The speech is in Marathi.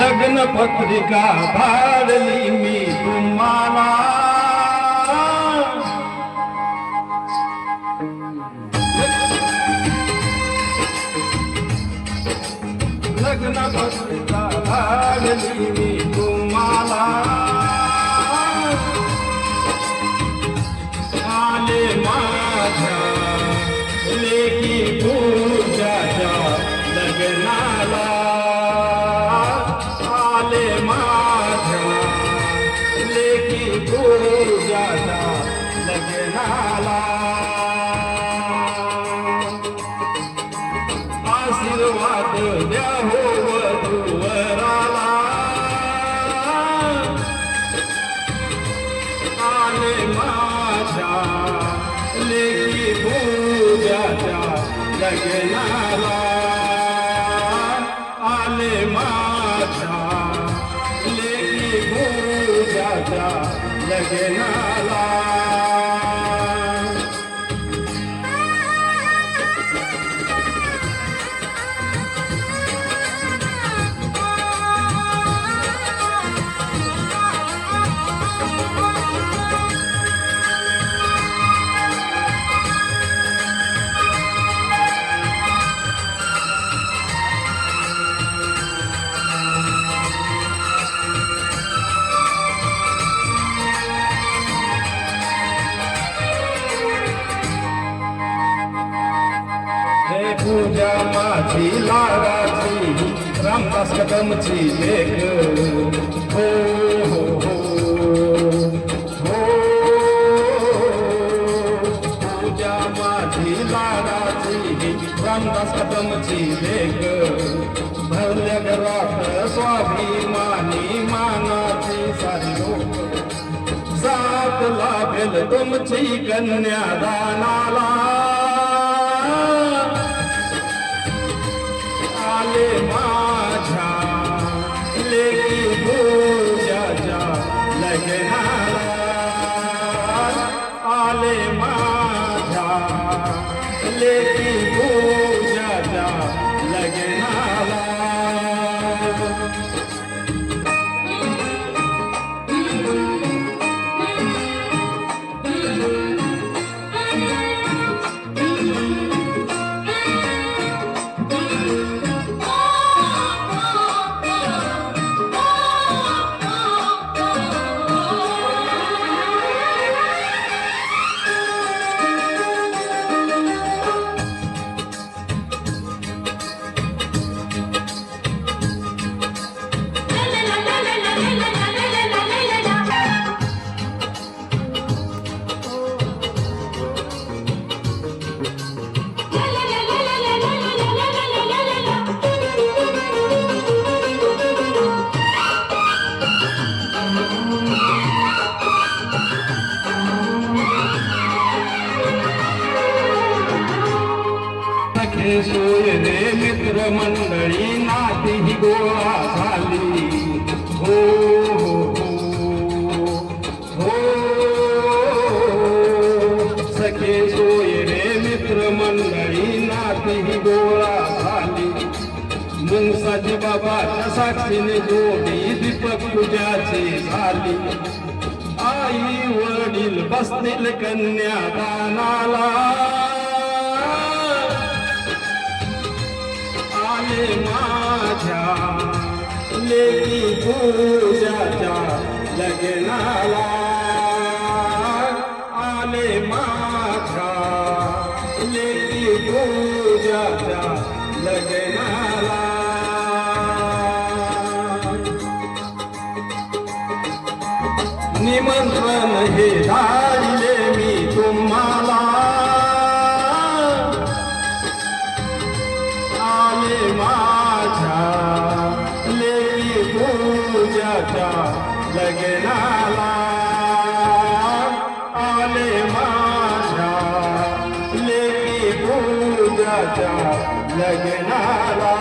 लग्न पत्रिका धाडली मी तुम्हाला लग्न पत्रिका धाडली लग्नाला आशीर्वाद द्या हो वधूवराला. आले माझ्या लेकी पूजाच्या लग्नाला. आले माझ्या लेकी पूजाच्या लग्नाला. पूजा माझी लाडाची. रामदास कदमची लेख. हो हो हो. हो पूजा माझी लाडाची. रामदास कदमची लेख. भरल्या घरात स्वाभिमानी मानाची सारी लोक. साथ लाभेल तुमची कन्यादानाला लग्नाला सखे सोय रे मित्र मंडळी नाती ही गोळा झाली. हो हो हो. सखे सोयरे मित्र मंडळी नाती ही गोळा झाली. मुंगसाजी बाबाच्या साक्षीने जोडी दीपक पूजाची झाली. आई वडील बसतील कन्यादानाला. लेकी पूजाच्या लग्नाला आले माझ्या. लेकी पूजाच्या लग्नाला. निमंत्रण हे दा लग्नाला आले माझ्या लेकी पूजाच्या लग्नाला